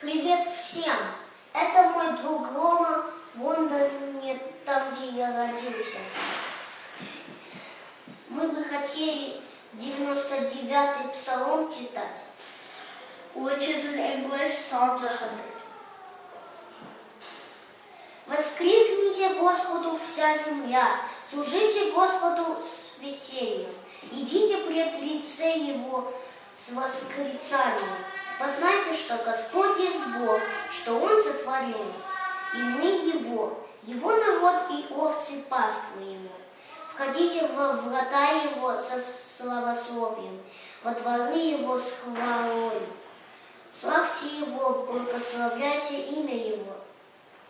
Привет всем! Это мой друг Рома в Лондоне, там, где я родился. Мы бы хотели 99-й псалом читать. which is in English Psalms 100. Воскликните Господу вся земля, служите Господу с весельем, идите пред лице Его с восклицанием. Познайте, что Господь есть Бог, что Он сотворил нас, и мы Его, Его народ и овцы паствы Его. Входите во врата Его со славословием, во дворы Его с хвалой. Славьте Его, благословляйте имя Его,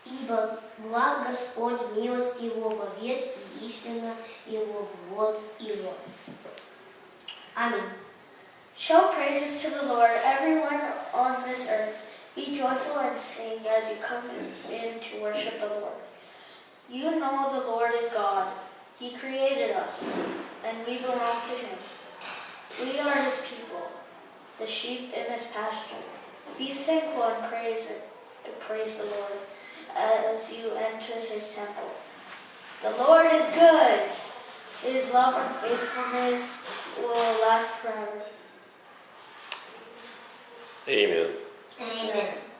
Ибо благ Господь, милость Его вовек и истина Его в год и год. Аминь. Show praises to the Lord, everyone on this earth. Be joyful and sing as you come in to worship the Lord. You know the Lord is God. He created us, and we belong to Him. We are His people, the sheep in His pasture. Be thankful and praise and praise the Lord as you enter His temple. The Lord is good. His love and faithfulness will last forever. Amen. Amen.